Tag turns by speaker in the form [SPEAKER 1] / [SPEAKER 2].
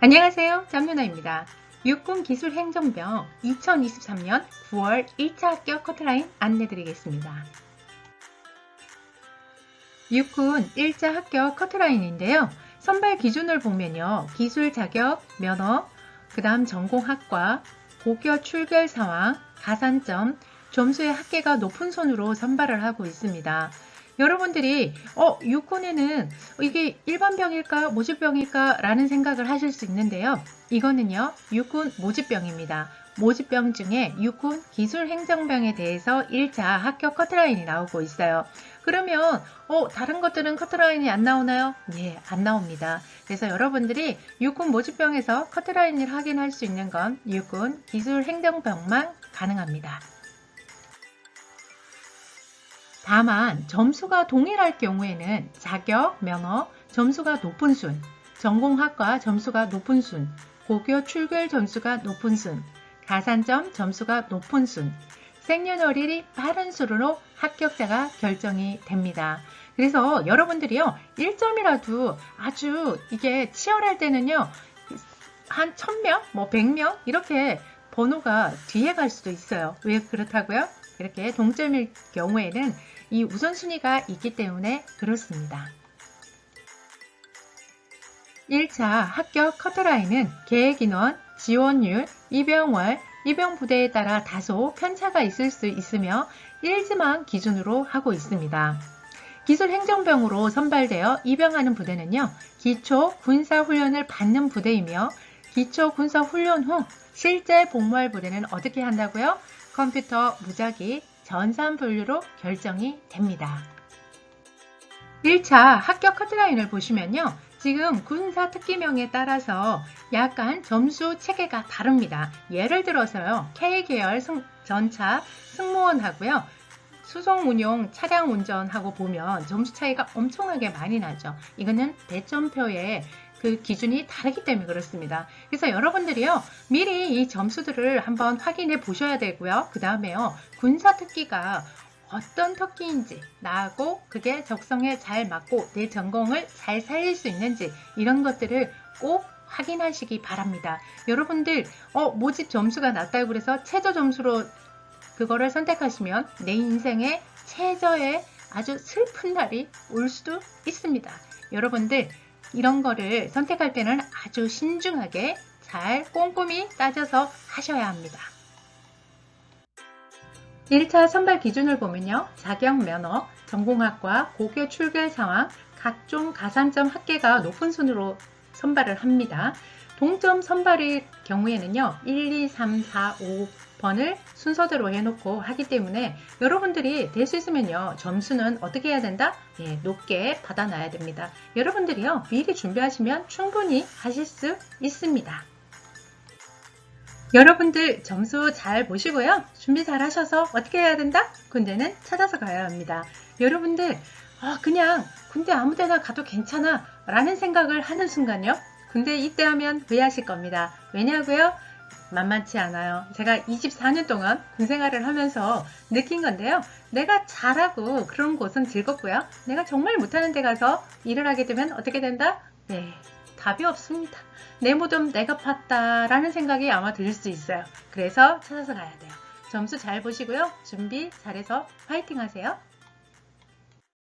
[SPEAKER 1] 안녕하세요. 짬누나입니다. 육군 기술행정병 2023년 9월 1차 합격 커트라인 안내드리겠습니다. 육군 1차 합격 커트라인인데요. 선발 기준을 보면요. 기술 자격, 면허, 그 다음 전공학과, 고교 출결 상황, 가산점, 점수의 합계가 높은 손으로 선발을 하고 있습니다. 여러분들이 어 육군에는 이게 일반병일까 모집병일까 라는 생각을 하실 수 있는데요. 이거는요 육군 모집병입니다. 모집병 중에 육군 기술행정병에 대해서 1차 합격 커트라인이 나오고 있어요. 그러면 어 다른 것들은 커트라인이 안 나오나요? 네, 안 나옵니다. 그래서 여러분들이 육군 모집병에서 커트라인을 확인할 수 있는 건 육군 기술행정병만 가능합니다. 다만 점수가 동일할 경우에는 자격, 면허, 점수가 높은 순, 전공학과 점수가 높은 순, 고교 출결 점수가 높은 순, 가산점 점수가 높은 순, 생년월일이 빠른 수로 합격자가 결정이 됩니다. 그래서 여러분들이요, 1점이라도 아주 이게 치열할 때는요, 한 1000명, 뭐 100명, 이렇게 번호가 뒤에 갈 수도 있어요. 왜 그렇다고요? 이렇게 동점일 경우에는 이 우선순위가 있기 때문에 그렇습니다. 1차 합격 커트라인은 계획인원, 지원율, 입영월, 입영 부대에 따라 다소 편차가 있을 수 있으며 1지망 기준으로 하고 있습니다. 기술 행정병으로 선발되어 입영하는 부대는요, 기초 군사훈련을 받는 부대이며 기초 군사훈련 후 실제 복무할 부대는 어떻게 한다고요? 컴퓨터 무작위 전산 분류로 결정이 됩니다. 1차 합격 커트라인을 보시면요. 지금 군사 특기명에 따라서 약간 점수 체계가 다릅니다. 예를 들어서요. K계열 승, 전차 승무원하고요. 수송 운용 차량 운전하고 보면 점수 차이가 엄청나게 많이 나죠. 이거는 대점표에 그 기준이 다르기 때문에 그렇습니다. 그래서 여러분들이요, 미리 이 점수들을 한번 확인해 보셔야 되고요. 그 다음에요, 군사 특기가 어떤 특기인지, 나하고 그게 적성에 잘 맞고 내 전공을 잘 살릴 수 있는지, 이런 것들을 꼭 확인하시기 바랍니다. 여러분들, 어, 모집 점수가 낮다고 그래서 최저 점수로 그거를 선택하시면 내 인생의 최저의 아주 슬픈 날이 올 수도 있습니다. 여러분들, 이런 거를 선택할 때는 아주 신중하게 잘 꼼꼼히 따져서 하셔야 합니다. 1차 선발 기준을 보면요. 자격 면허, 전공학과, 고교 출결 상황, 각종 가산점 합계가 높은 순으로 선발을 합니다. 동점 선발의 경우에는요. 1, 2, 3, 4, 5 번을 순서대로 해놓고 하기 때문에 여러분들이 될 수 있으면요. 점수는 어떻게 해야 된다? 예, 높게 받아놔야 됩니다. 여러분들이요. 미리 준비하시면 충분히 하실 수 있습니다. 여러분들 점수 잘 보시고요. 준비 잘 하셔서 어떻게 해야 된다? 군대는 찾아서 가야 합니다. 여러분들 아, 그냥 군대 아무 데나 가도 괜찮아 라는 생각을 하는 순간요. 군대 입대하면 후회하실 겁니다. 왜냐고요? 만만치 않아요. 제가 24년 동안 군 생활을 하면서 느낀 건데요. 내가 잘하고 그런 곳은 즐겁고요. 내가 정말 못하는 데 가서 일을 하게 되면 어떻게 된다? 네, 답이 없습니다. 내 모든 내가 팠다 라는 생각이 아마 들 수 있어요. 그래서 찾아서 가야 돼요. 점수 잘 보시고요. 준비 잘해서 파이팅 하세요.